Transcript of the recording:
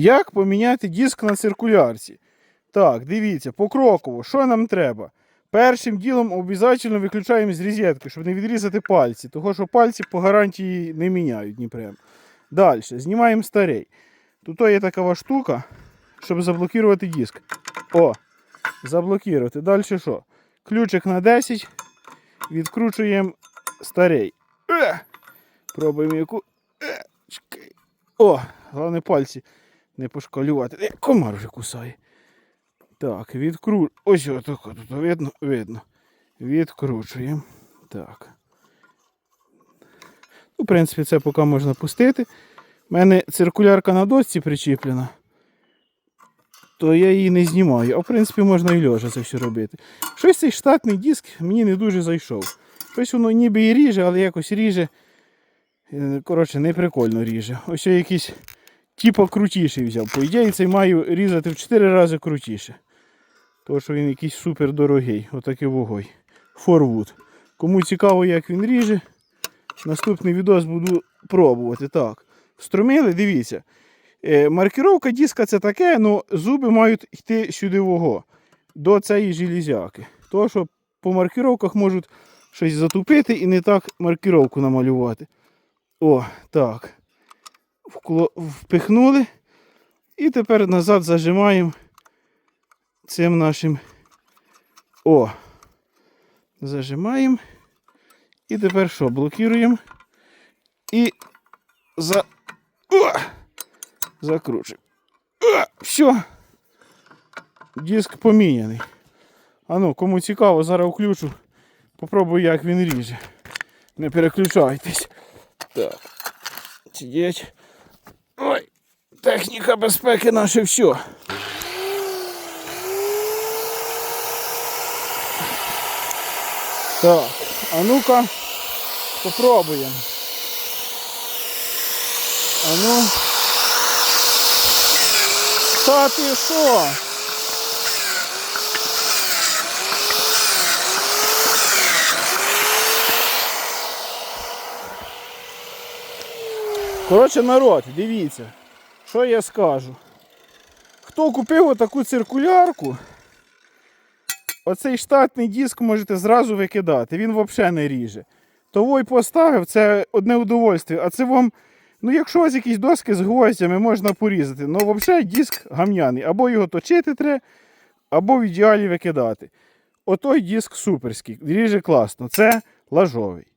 Як поміняти диск на циркулярці? Так, дивіться, покроково, що нам треба? Першим ділом обов'язково виключаємо з розетки, щоб не відрізати пальці, тому що пальці по гарантії не міняють ні прям. Далі, знімаємо старий. Тут є така штука, щоб заблокувати диск. О, заблокувати. Далі що? Ключик на 10, відкручуємо старий. Е! Пробуємо яку. Е! О, головне пальці не пошкалювати. Е, комар вже кусає. Так, відкру... Ось отак, тут видно, видно. Відкручуємо. Так. Ну, в принципі, це поки можна пустити. У мене циркулярка на досці причіплена, то я її не знімаю. А в принципі можна і льожа це все робити. Щось цей штатний диск мені не дуже зайшов. Щось воно ніби і ріже, але якось ріже. е, Коротше, не прикольно ріже. Ось я типа крутіший взяв. По ідеї, цей маю різати в 4 рази крутіше. Тому що він якийсь супер дорогий. Отакий вогой. Форвуд. Кому цікаво, як він ріже, наступний відос буду пробувати. Так. Струмили, дивіться. Е, маркировка диска це таке, але зуби мають йти сюди вого, до цієї железяки. Тому що по маркировках можуть щось затупити і не так маркировку намалювати. О, так. Вкло... Впихнули. І тепер назад зажимаємо цим нашим. О! Зажимаємо. І тепер що? Блокуємо. І за. О! Закручуємо. О! Все. Диск поміняний. А ну, кому цікаво, зараз включу. Попробую, як він ріже. Не переключайтесь. Так. Сидіть. Ой, техніка безпеки наше все. Так, а ну-ка, попробуємо. А ну. Та ти що? Коротше, народ, дивіться, що я скажу. Хто купив отаку циркулярку, оцей штатний диск можете зразу викидати, він взагалі не ріже. Того й поставив, це одне удовольствие. А це вам, ну якщо у вас якісь доски з гвоздями, можна порізати. Ну взагалі диск гамняний. Або його точити треба, або в ідеалі викидати. Отой диск суперський, ріже класно. Це лажовий.